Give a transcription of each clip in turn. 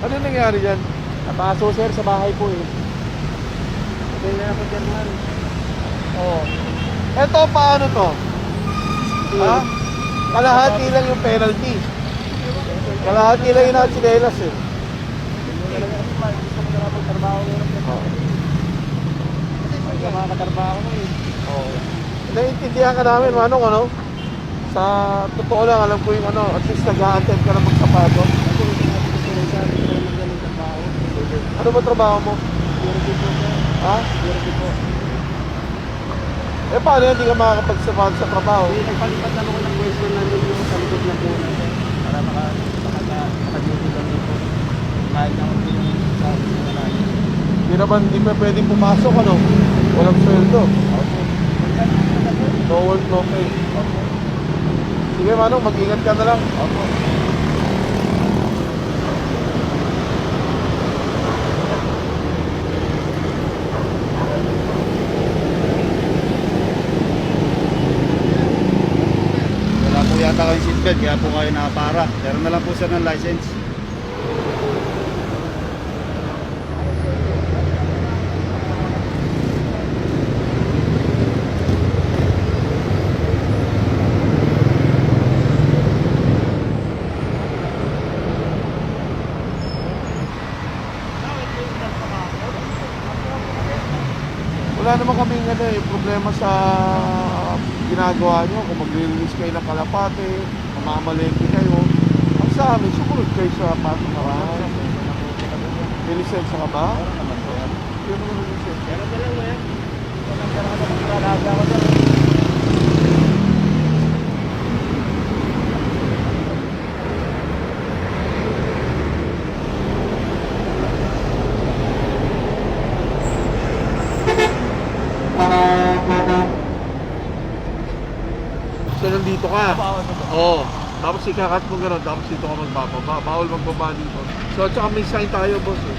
Ano nangyari dyan? Napaso sir sa bahay po eh. Kaya na ako dyan man. Oo. Eto, paano to? Ha? Kalahati lang yung penalty. Kalahati lang yung nachinelas eh. Ko. Hindi eh. Naiintindihan ka namin, Manong, ano? Sa totoo lang, alam ko yung ano, at least nag-a-attend ka na magsapato. Kung magaling trabaho. Ano ba trabaho mo? Security po sir. Ha? Security po. Eh, paano yan? Hindi ka makakapagsapato sa trabaho? Hindi, nagpalipat lang ako ng pwesto namin yung sa likod ng puna sir. Para maka, maka, maka-duty kami po. Kahit na kung yung sa puna namin. Hindi naman, hindi pa pwedeng pumasok, ano? Walang sweldo. Okay. No work, no pay. Sige, Manong, mag-ingat ka na lang. Opo. Wala yata kayo seatbelt, kaya po kayo nakapara. Pero na lang po sir ng license. Wala naman kami ano, eh, problema sa ginagawa nyo. Kung magre-release kayo ng kalapate, mamamalengke kayo. Ang sa amin, sumunod kayo sa patumaraan. May lisensya ka ba? Yun naman ang lisensya. Pero na lang yan. Walang talaga mag-alaga ko So, nandito ka. Bawal to. Oo. Tapos ikakat mo gano'n, tapos dito ka magbababa. Bawal magbaba dito. So, at saka may sign tayo, boss. Eh.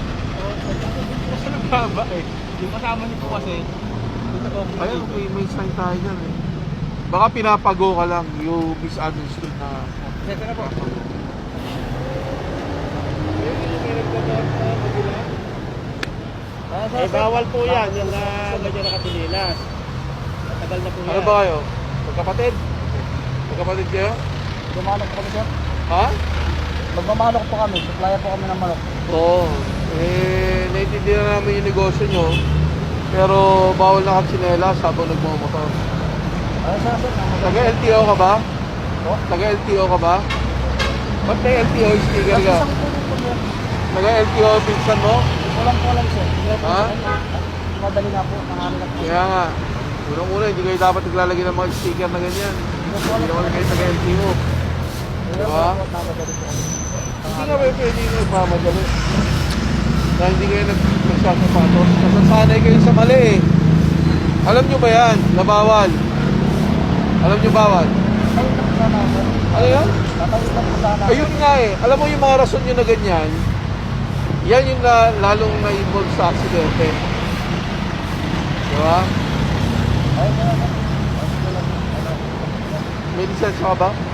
Kasi nagbaba eh. Yung kasama niyo po kasi, Ayun, may, may sign tayo dyan eh. Baka pinapago ka lang, you misunderstood na. Sete na po. Eh, bawal po yan, yung uh, ganyan nakapilinas. Matagal na po yan. Ano ba kayo? Magkapatid? Magkapatid kayo? Magmamanok po kami sir. Ha? Magmamanok po kami, supplier po kami ng manok. Oo. Eh, naiintindihan namin yung negosyo nyo. Pero bawal na katsinelas habang nagmamotor. Ay, sir, sir. Taga LTO ka ba? Po? Taga LTO ka ba? Ba't may LTO sticker ka? isang po po yan. Taga LTO pinsan mo? Hindi ko lang po alam sir. Ha? Madali nga po, marami lang po. Kaya nga. Unang-una, hindi kayo dapat naglalagay ng mga sticker na ganyan. Hindi ko Hindi alam naman kayo taga LTO. Diba? Hindi nga ba pwede yung nagmamadali? Na hindi kayo nag nagsasapatos. Nasasanay kayo sa mali eh. Alam nyo ba yan? Na bawal. Alam nyo bawal? Ako. Ano yan? Ako. Ayun nga eh. Alam mo yung mga rason nyo na ganyan, yan yung lalong na-involve sa aksidente. Di ba? Ay, sir,